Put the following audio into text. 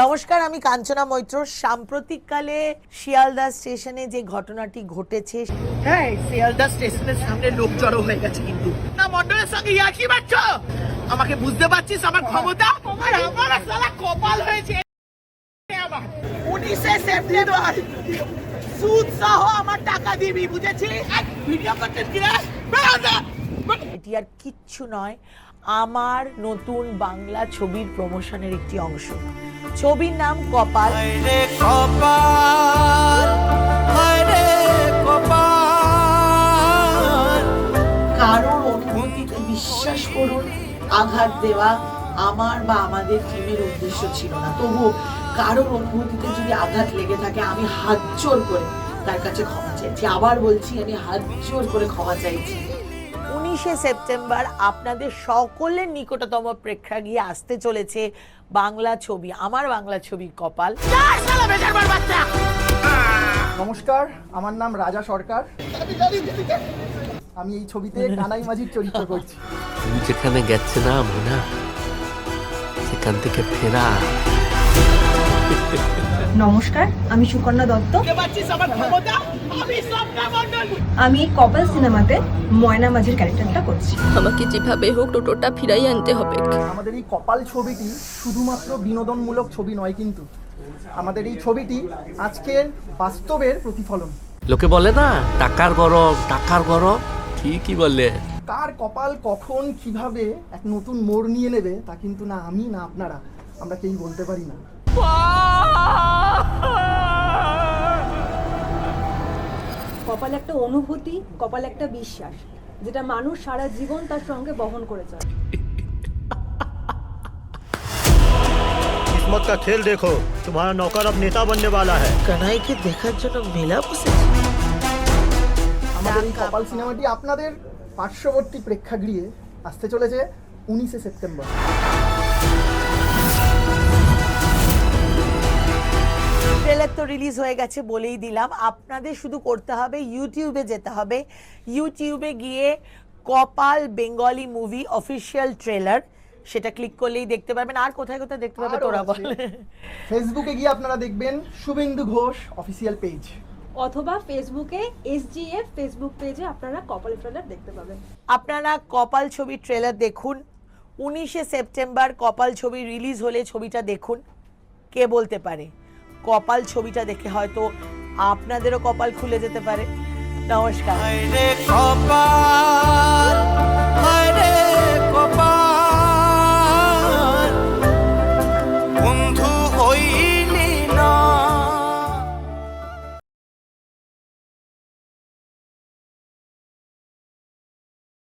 নমস্কার আমি কাঞ্চনা মৈত্র। সাম্প্রতিককালে শিয়ালদা স্টেশনে যে ঘটনাটি ঘটেছে হ্যাঁ শিয়ালদা স্টেশনের সামনে লোক জড়ো হয়ে গেছে কিন্তু। না মন্ডলের সঙ্গে আমাকে বুঝতে পারছিস আমার ক্ষমতা? আর আমার সালা কপাল হয়েছে। আমার উনিশে সেপ্টেম্বর সুদ সহ আমার টাকা দিবি বুঝেছি ভিডিও করতে এটি আর কিচ্ছু নয়। আমার নতুন বাংলা ছবির প্রমোশনের একটি অংশ। ছবির নাম কপাল। কারোর অনুভূতিতে বিশ্বাস করুন আঘাত দেওয়া আমার বা আমাদের টিমের উদ্দেশ্য ছিল না। তবু কারোর অনুভূতিতে যদি আঘাত লেগে থাকে আমি হাত জোর করে তার কাছে ক্ষমা চাইছি। আবার বলছি আমি হাত জোর করে ক্ষমা চাইছি। উনিশে সেপ্টেম্বর আপনাদের সকলের নিকটতম প্রেক্ষাগৃহে আসতে চলেছে বাংলা ছবি আমার বাংলা ছবি কপাল। নমস্কার আমার নাম রাজা সরকার। আমি এই ছবিতে কানাই মাঝির চরিত্র করছি। তুমি যেখানে গেছিলাম না সেখান থেকে ফেরা। নমস্কার আমি সুকন্যা দত্ত। আমি স্বপ্না মন্ডল আমি কপাল সিনেমাতে ময়না মাঝির ক্যারেক্টারটা করছি। আমাকে যেভাবে হোক টোটোটা ফিরাই আনতে হবে। আমাদের এই কপাল ছবিটি শুধুমাত্র বিনোদনমূলক ছবি নয় কিন্তু। আমাদের এই ছবিটি আজকের বাস্তবের প্রতিফলন। লোকে বলে না টাকার গরম টাকার গরম। ঠিকই বলে কার কপাল কখন কীভাবে এক নতুন মোড় নিয়ে নেবে তা কিন্তু না আমি না আপনারা। আমরা কেউই বলতে পারি না। একটা অনুভূতি কপাল একটা বিশ্বাস যেটা মানুষ সারা জীবন তার সঙ্গে বহন করে চলে किस्मत का खेल देखो तुम्हारा नौकर अब नेता बनने वाला है কানাইকে দেখার জন্য মেলা বসেছে আমাদের এই কপাল সিনেমাটি আপনাদের পার্শ্ববর্তী প্রেক্ষাগৃহে আসতে চলেছে উনিশে সেপ্টেম্বর ট্রেলার তো রিলিজ হয়ে গেছে বলেই দিলাম। আপনাদের শুধু করতে হবে ইউটিউবে যেতে হবে। ইউটিউবে গিয়ে Kopal Bengali movie official trailer সেটা ক্লিক করলেই দেখতে পারবেন। আর কোথায় কোথায় দেখতে পাবে তোরা বল। ফেসবুকে গিয়ে আপনারা দেখবেন শুভেন্দু ঘোষ অফিসিয়াল পেজ অথবা ফেসবুকে এসজিএফ ফেসবুক পেজে আপনারা কপাল ট্রেলার দেখতে পাবেন। আপনারা কপাল ছবির ট্রেলার দেখুন। উনিশে সেপ্টেম্বর কপাল ছবি রিলিজ হলে ছবিটা দেখুন। কে বলতে পারে? কপাল ছবিটা দেখে হয়তো আপনাদেরও কপাল খুলে যেতে পারে। নমস্কার।